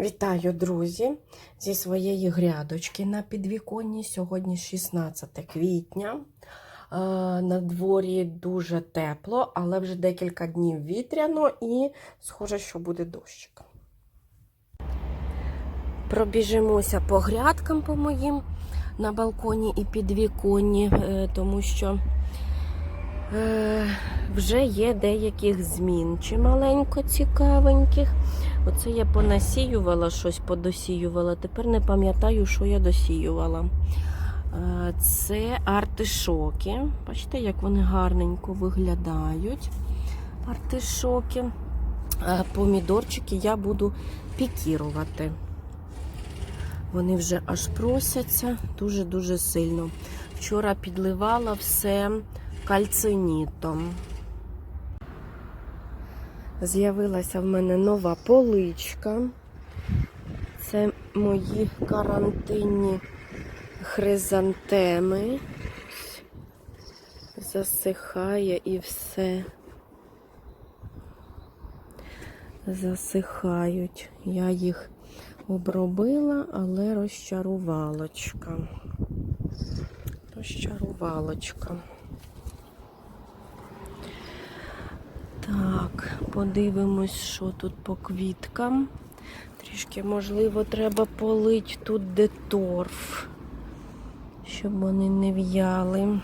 Вітаю, друзі, зі своєї грядочки на підвіконні. Сьогодні 16 квітня. Е, На дворі дуже тепло, але вже декілька днів вітряно і схоже, що буде дощик. Пробіжимося по грядкам по моїм на балконі і підвіконні, е, тому що е, вже є деяких змін, чималенько цікавеньких. Оце я понасіювала щось, подосіювала. Тепер не пам'ятаю, що я досіювала. Е, Це артишоки. Бачите, як вони гарненько виглядають. Артишоки. Е, Помідорчики я буду пікірувати. Вони вже аж просяться дуже-дуже сильно. Вчора підливала все кальцинітом. З'явилася в мене нова поличка. Це мої карантинні хризантеми. Засихає і все. Засихають. Я їх обробила, але розчарувалочка. Розчарувалочка. Так, подивимось, що тут по квіткам. Трішки, можливо, треба полить тут де торф, щоб вони не в'яли.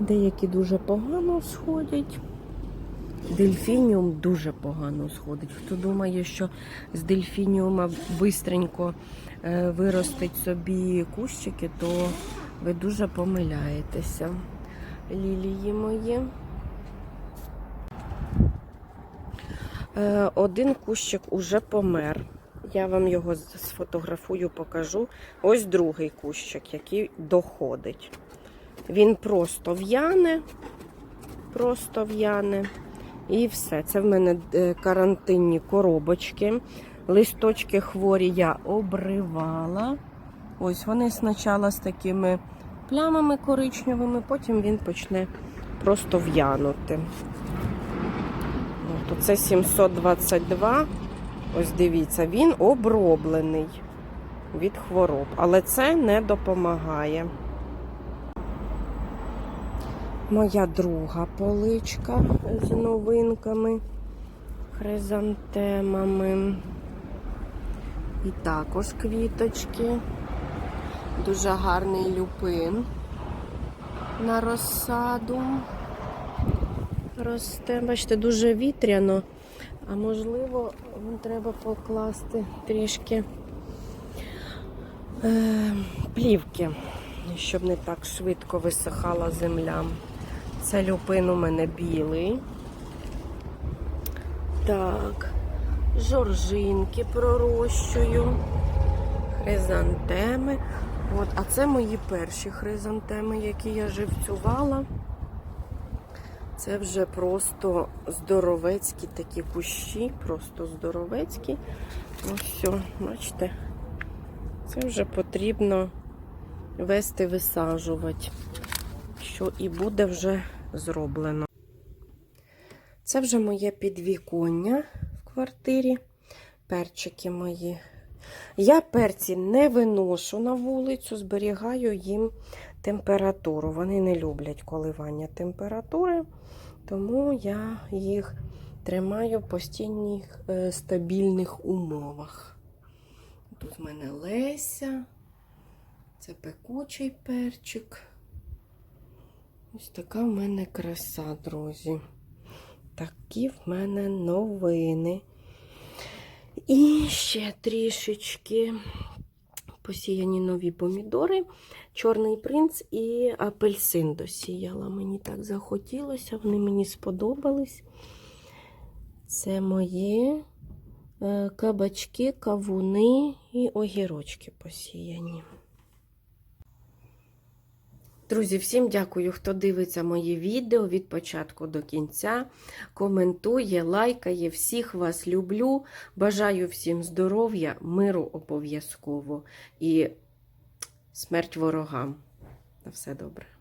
Деякі дуже погано сходять. Дельфініум дуже погано сходить. Хто думає, що з дельфініума бистренько е, виростить собі кущики, то ви дуже помиляєтеся. Лілії мої. Один кущик уже помер. Я вам його сфотографую, покажу. Ось другий кущик, який доходить. Він просто в'яне, просто в'яне. І все. Це в мене е, карантинні коробочки. Листочки хворі я обривала. Ось вони спочатку з такими плямами коричневими, потім він почне просто в'янути. От, Оце 722. Ось дивіться, він оброблений від хвороб, але це не допомагає. Моя друга поличка з новинками, хризантемами. І також квіточки. Дуже гарний люпин на розсаду. Росте, бачите, дуже вітряно, а можливо, треба покласти трішки е, плівки, щоб не так швидко висихала земля. Це люпин у мене білий. Так, жоржинки пророщую, хризантеми. От, а це мої перші хризантеми, які я живцювала. Це вже просто здоровецькі такі кущі, просто здоровецькі. Ось все, бачите, це вже потрібно вести висаджувати, що і буде вже зроблено. Це вже моє підвіконня в квартирі, перчики мої. Я перці не виношу на вулицю, зберігаю їм температуру. Вони не люблять коливання температури, тому я їх тримаю в постійних е, стабільних умовах. Тут в мене Леся, це пекучий перчик. Ось така в мене краса, друзі. Такі в мене новини. І ще трішечки посіяні нові помідори, чорний принц і апельсин досіяла. Мені так захотілося, вони мені сподобались. Це мої е, кабачки, кавуни і огірочки посіяні. Друзі, всім дякую, хто дивиться мої відео від початку до кінця. Коментує, лайкає. Всіх вас люблю. Бажаю всім здоров'я, миру обов'язково і смерть ворогам. На все добре.